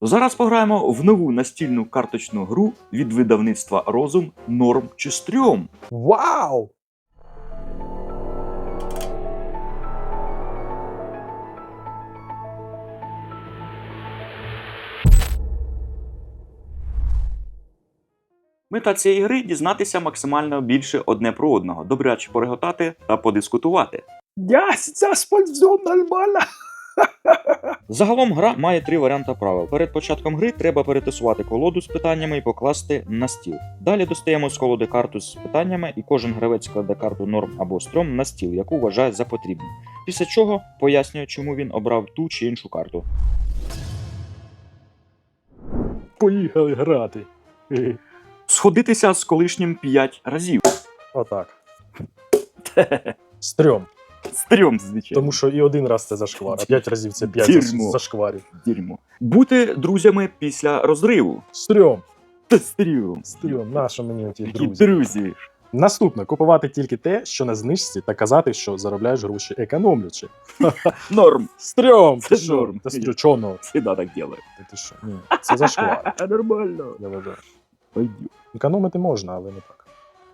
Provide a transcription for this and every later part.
Зараз пограємо в нову настільну карточну гру від видавництва Розум Норм чи Стрьом. Вау! Мета цієї гри дізнатися максимально більше одне про одного, добряче пореготати та подискутувати. Я сейчас пользуем нормально. Загалом гра має три варіанти правил. Перед початком гри треба перетасувати колоду з питаннями і покласти на стіл. Далі достаємо з колоди карту з питаннями, і кожен гравець кладе карту норм або стрьом на стіл, яку вважає за потрібну. Після чого пояснює, чому він обрав ту чи іншу карту. Поїхали грати. Сходитися з колишнім 5 разів. Отак. Стрьом. Стрьом, звичайно. Тому що і один раз це зашквар, а п'ять разів це п'ять Дерьмо. зашкварів. Дерьмо. Бути друзями після розриву. Стрьом. Та стрьом. Стрьом. Нащо мені ті друзі? друзі. Наступне купувати тільки те, що на знижці, та казати, що заробляєш гроші економлячи. Норм. Стрьом! Це Ти що? норм. Та стрьом, чого норм? Всегда так делаю. Та Ти що? Ні, це зашквар, Нормально. я вважаю. Пойдю. Економити можна, але не так.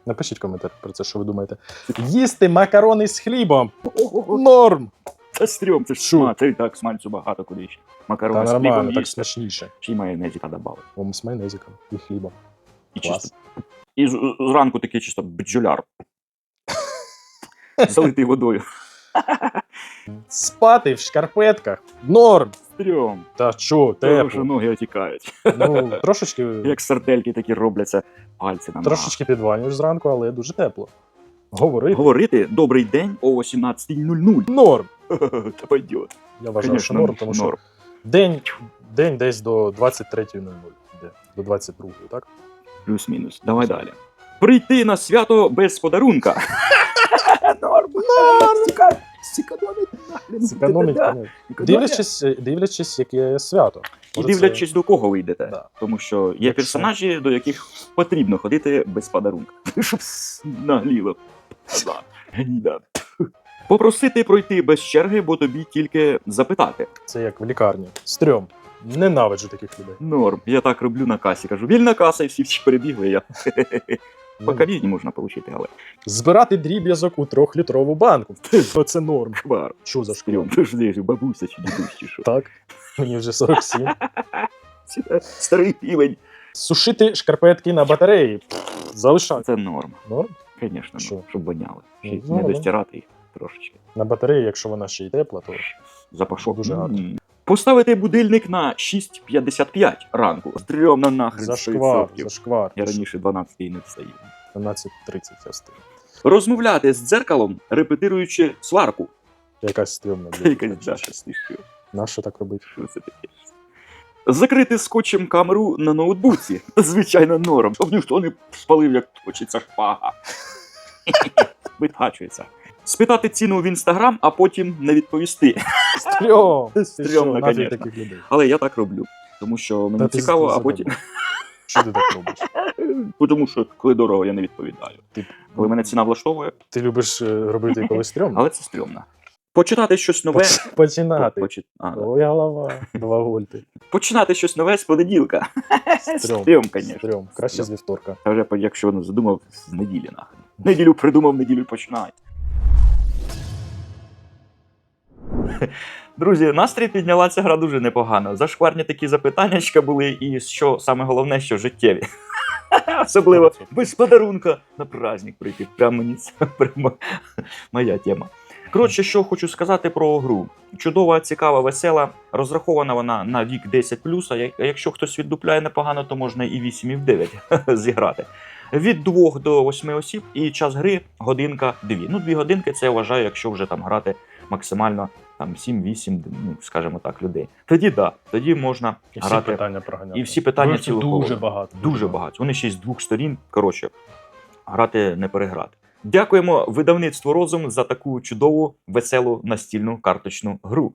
Напишіть коментар про це, що ви думаєте. Їсти макарони з хлібом. Норм! Та стрьом, це ж Шо? шма, це і так смальцю багато куди ще. Та Макарони з нормально, хлібом так їсти. смачніше. Ще й майонезика добавити. О, з майонезиком і хлібом. І Клас. чисто. І з- зранку такий чисто бджоляр. Залитий водою. Спати в шкарпетках. Норм! Стрьом. Та що, Тому що тепло. ноги отікають. Ну, трошечки, Як сардельки такі робляться пальці на трошечки підванюєш зранку, але дуже тепло. Говори. Говорити добрий день о 18.00. Норм. Та пойдет. Я вважаю, що норм, тому що норм. день, день десь до 23.00 йде. До 22 так? Плюс-мінус. Давай далі. Прийти на свято без подарунка. Норм. Зекономить. Да-да-да. конечно. Дивлячись, е, дивлячись, яке свято. І Може, це- дивлячись, до кого ви йдете. Да. Тому що є Якщо- персонажі, до яких потрібно ходити без подарунка. Щоб с- нагліло. Да. Гніда. Попросити пройти без черги, бо тобі тільки запитати. Це як в лікарні. Стрьом. Ненавиджу таких людей. Норм. Я так роблю на касі. Кажу, вільна каса, і всі всі перебігли. Я по Ну, можна отримати, але Збирати дріб'язок у трьохлітрову банку. Оце норм. квар. Що за? Скрім. Ти ж бабуся чи дідусь чи що. Так. Мені вже 47. Старий півень. Сушити шкарпетки на батареї. Залишати. Це норм. Норм. Звісно, Що? ну, щоб воняли. Ще Ну, не ну. достирати їх трошечки. На батареї, якщо вона ще й тепла, то Запашок. Дуже гарно. Поставити будильник на 6.55 ранку. Стрьомно нахрен. зашквар, 100%. зашквар. Я раніше 12 і не встаю. 12.30 я стив. Розмовляти з дзеркалом, репетируючи сварку. Якась стрьомна. Якась Даша смішка. Нащо так робити? Що це таке? Закрити скотчем камеру на ноутбуці. Звичайно, норм. Щоб ніхто не спалив, як точиться шпага. Витачується. Спитати ціну в інстаграм, а потім не відповісти. Стрьом! Стрьомно, нафіг таких людей. Але я так роблю. Тому що мені Та ти цікаво, з- а потім. Що ти так робиш? Бо Тому що коли дорого, я не відповідаю. Ти, Коли мене ціна влаштовує, ти любиш е, робити коли стрьомно? але це стрьомно. Почитати щось нове. Поч- Починати. Почи- а, да. Ой, голова. Два вольти. Починати щось нове з понеділка. Стрьом. Стрьом, звісно. Стрьом. Краще з вівторка. Та вже якщо воно задумав з неділі нахрен. Неділю придумав, неділю починай. Друзі, настрій підняла ця гра дуже непогано. Зашкварні такі запитаннячка були, і що саме головне, що життєві. Особливо без подарунка на праздник прийти. Прямо мені це прямо моя тема. Коротше, що хочу сказати про гру. Чудова, цікава, весела. Розрахована вона на вік 10 а якщо хтось віддупляє непогано, то можна і 8, і в 9 зіграти. Від 2 до 8 осіб і час гри годинка 2. Ну, 2 годинки це я вважаю, якщо вже там грати максимально там 7-8, ну, скажімо так, людей. Тоді да, тоді можна І всі грати. питання проганяти. І всі питання це дуже багато. Дуже багато. Вони ще й з двох сторін. Коротше, грати не переграти. Дякуємо видавництву Розум за таку чудову, веселу настільну карточну гру.